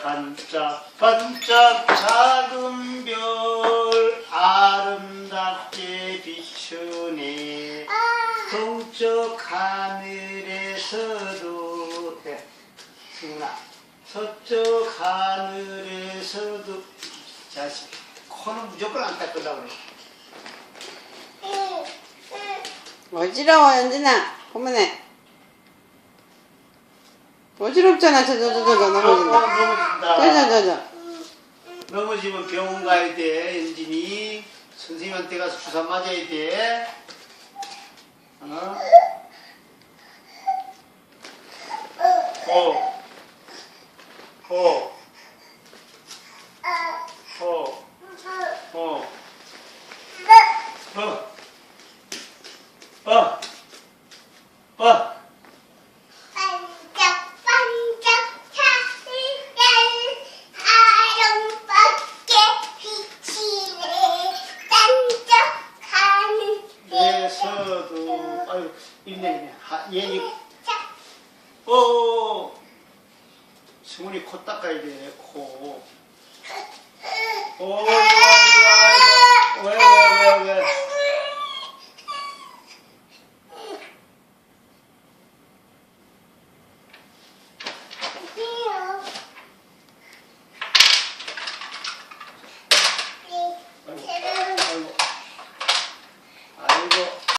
반짝 작은 별 아름답게 비추네 동쪽 하늘에서도 네, 승훈아. 서쪽 하늘에서도 자식 코는 무조건 안 닦으려고 그래. 어지러워 연진아. 그만해 어지럽잖아 저 저 저저 넘어진다 넘어진다 저저저저 넘어지면 병원 가야 돼 엔진이 선생님한테 가서 주사 맞아야 돼 어? 어. 어. 어. 어. 어. 어. 어. 반짝반짝 하늘별 아름답게 비치네 반짝하는 에서도 아유 있네 있네 하, 얘. 자, 어 승훈이 코 닦아야 돼코. 어,